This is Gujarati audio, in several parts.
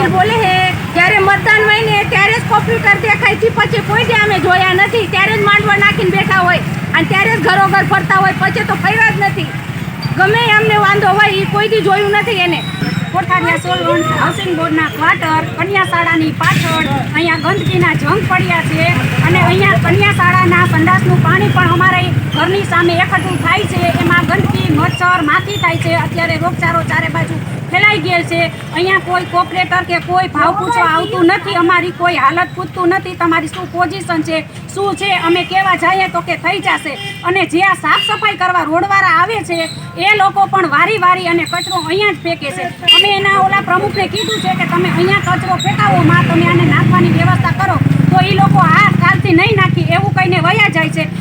વડીલ બોલે હે, ત્યારે મતદાન હોય ત્યારે જ કોમ્પ્યુટર દેખાય છે પછી કોઈ દે અમે જોયા નથી, ત્યારે જ માંડવા નાખીને બેઠા હોય, અને ત્યારે જ ઘરો ઘર ફરતા હોય, પછી તો ફર્યા જ નથી. ગમે એમને વાંધો હોય એ કોઈ દી જોયું નથી એને. કોઠારિયા સોલવન હાઉસિંગ બોર્ડના ક્વાર્ટર કન્યા શાળાની પાછળ, અહીંયા ગંદકીના જંગ પડ્યા છે, અને અહીંયા કન્યા શાળાના સંડાસનું પાણી પણ અમારે ઘરની સામે એકઠું થાય છે, એમાં ગંદકી મચ્છર માથી થાય છે. અત્યારે રોગચાળો ચારે બાજુ ફેલાઈ ગયેલ છે. અહીંયા કોઈ કોપરેટર કે કોઈ ભાવ પૂછવા આવતું નથી. અમારી કોઈ હાલત પૂછતું નથી. તમારી શું પોઝિશન છે? શું છે? અમે કેવા જઈએ તો કે થઈ જશે. અને જે આ સાફ સફાઈ કરવા રોડવાળા આવે છે, એ લોકો પણ વારી વારી અને કચરો અહીંયા જ ફેંકે છે. અમે એના ઓલા પ્રમુખને કીધું છે કે તમે અહીંયા કચરો ફેંકાવો. માં, તમે આને નાખવાની વ્યવસ્થા કરો. તો એ લોકો આ કાલથી નહીં નાખી. એવું કહીને વયા જાય.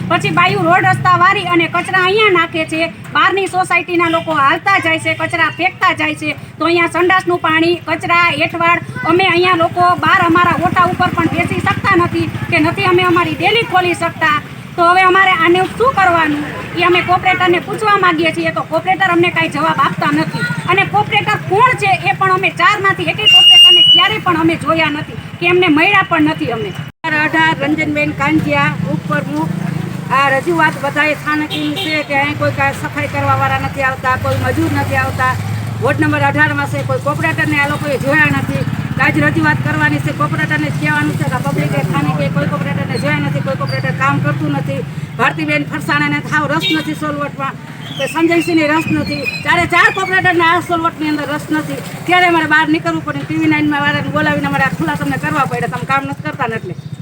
પછી બાયુ રોડ રસ્તા વારી અને કચરા અહીંયા નાખે છે. બહારની સોસાયટીના લોકો હાલતા જાય છે, કચરા ફેંકતા જાય છે. તો અહીંયા સંડાસનું પાણી, કચરા એઠવાડ અમે અહીંયા લોકો બહાર અમારા ઓટા ઉપર પણ બેસી શકતા નથી કે નથી અમે અમારી ડેલી ખોલી શકતા. તો હવે અમારે આને શું કરવાનું? એ અમે કોપરેટરને પૂછવા માંગીએ છીએ તો કોપરેટર અમને કાંઈ જવાબ આપતા નથી. અને કોપરેટર કોણ છે એ પણ અમે ચારમાંથી એકેય કોપરેટરને ક્યારેય પણ અમે જોયા નથી. કે એમને મળ્યા પણ નથી અમે અઢાર રંજનબેન કાંજિયા, ઉપપ્રમુખ આ રજૂઆત બધાએ સ્થાનકની છે કે અહીં કોઈ સફાઈ કરવાવાળા નથી આવતા, કોઈ મજૂર નથી આવતા. વોર્ડ નંબર અઢારમાં છે, કોઈ કોપરેટરને આ લોકોએ જોયા નથી. આજ રજૂઆત કરવાની છે, કોપરેટરને કહેવાનું છે કે પબ્લિકે સ્થાનિકે કોઈ કોપરેટરને જોયા નથી, કોઈ કોપરેટર કામ કરતું નથી. ભારતીબેન ફરસાણાને થાવ રસ નથી સોલવટમાં. કે સંજયસિંહને રસ નથી. ચારે ચાર કોપરેટરને આ સોલવટની અંદર રસ નથી. ત્યારે મારે બહાર નીકળવું પડે. ટીવી નાઇનમાં વાળાને બોલાવીને મારે આ ખુલ્લા તમને કરવા પડે. તમે કામ નથી કરતા એટલે.